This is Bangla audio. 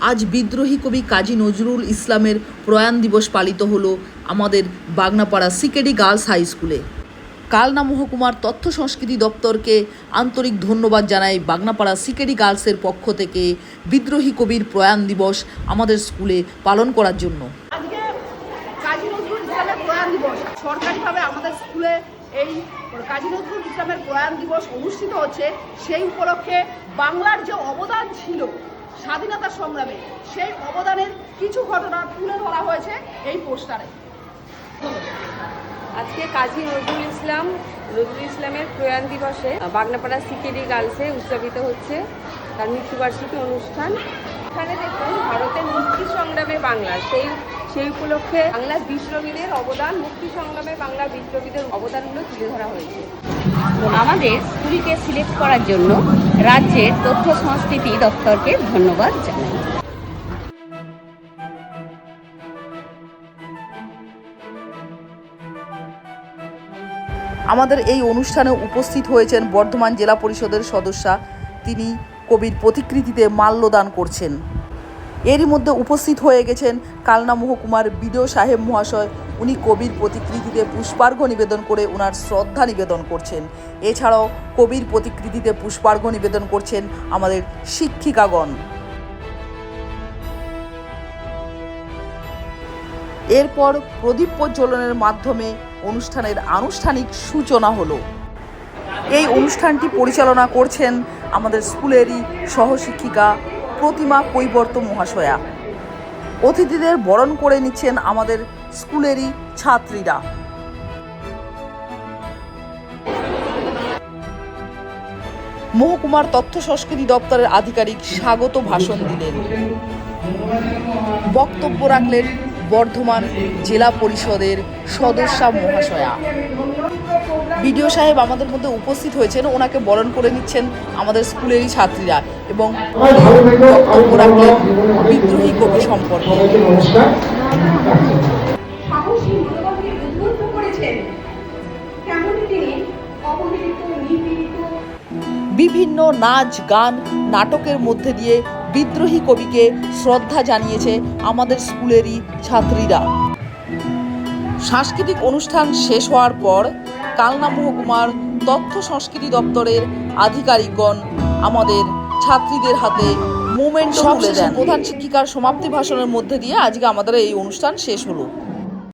আজ বিদ্রোহী কবি কাজী নজরুল ইসলামের প্রয়াণ দিবস পালিত হলো আমাদের বাগনাপাড়া সিকেডি গার্লস হাই স্কুলে। কালনা মহকুমার তথ্য সংস্কৃতি দপ্তরকে আন্তরিক ধন্যবাদ জানাই বাগনাপাড়া সিকেডি গার্লসের পক্ষ থেকে বিদ্রোহী কবির প্রয়াণ দিবস আমাদের স্কুলে পালন করার জন্য। সরকারিভাবে আমাদের স্কুলে এই কাজী নজরুল ইসলামের প্রয়াণ দিবস অনুষ্ঠিত হচ্ছে। সেই উপলক্ষে বাংলার যে অবদান ছিল স্বাধীনতা সংগ্রামে সেই অবদানের কিছু ঘটনা তুলে ধরা হয়েছে এই পোস্টারে। আজকে কাজী নজরুল ইসলাম, নজরুল ইসলামের প্রয়াণ দিবসে বাগনাপাড়া সিকেডি গার্লসে উদযাপিত হচ্ছে তার মৃত্যুবার্ষিকী অনুষ্ঠান। এখানে দেখুন ভারতের মুক্তি সংগ্রামে বাংলা। সেই সেই উপলক্ষে বাংলার বিপ্লবীদের অবদান, মুক্তি সংগ্রামে বাংলা বিপ্লবীদের অবদানগুলো তুলে ধরা হয়েছে। আমাদের স্কুলকে সিলেক্ট করার জন্য রাজ্যের তথ্য সংস্কৃতি দপ্তরকে ধন্যবাদ জানাই। আমাদের এই অনুষ্ঠানে উপস্থিত হয়েছেন বর্ধমান জেলা পরিষদের সদস্যা। তিনি কবির প্রতিকৃতিতে মাল্যদান করছেন। এরই মধ্যে উপস্থিত হয়ে গেছেন কালনা মহকুমার বিডিও সাহেব মহাশয়। উনি কবির প্রতিকৃতিতে পুষ্পার্ঘ্য নিবেদন করে ওনার শ্রদ্ধা নিবেদন করছেন। এছাড়াও কবির প্রতিকৃতিতে পুষ্পার্ঘ্য নিবেদন করছেন আমাদের শিক্ষিকাগণ। এরপর প্রদীপ প্রজ্বলনের মাধ্যমে অনুষ্ঠানের আনুষ্ঠানিক সূচনা হলো। এই অনুষ্ঠানটি পরিচালনা করছেন আমাদের স্কুলেরই সহশিক্ষিকা প্রতিমা কৈবর্ত মহাশয়া। অতিথিদের বরণ করে নিচ্ছেন আমাদের স্কুলেরই ছাত্রীরা। মহকুমার তথ্য সংস্কৃতি দপ্তরের আধিকারিক স্বাগত ভাষণ দিলেন। বক্তব্য রাখলেন বর্ধমান জেলা পরিষদের সদস্যা মহাশয়া। বিডিও সাহেব আমাদের মধ্যে উপস্থিত হয়েছেন ওনাকে বরণ করে নিচ্ছেন আমাদের স্কুলেরই ছাত্রীরা এবং বক্তব্য রাখলেন বিদ্রোহী কবি সম্পর্কে। বিভিন্ন নাচ গান নাটকের মধ্যে দিয়ে বিদ্রোহী কবিকে শ্রদ্ধা জানিয়েছে আমাদের স্কুলেরই ছাত্রীরা। সাংস্কৃতিক অনুষ্ঠান শেষ হওয়ার পর কালনা মহকুমার তথ্য সংস্কৃতি দপ্তরের আধিকারিকগণ আমাদের ছাত্রীদের হাতে মুমেন্ট প্রধান শিক্ষিকার সমাপ্তি ভাষণের মধ্যে দিয়ে আজকে আমাদের এই অনুষ্ঠান শেষ হলো।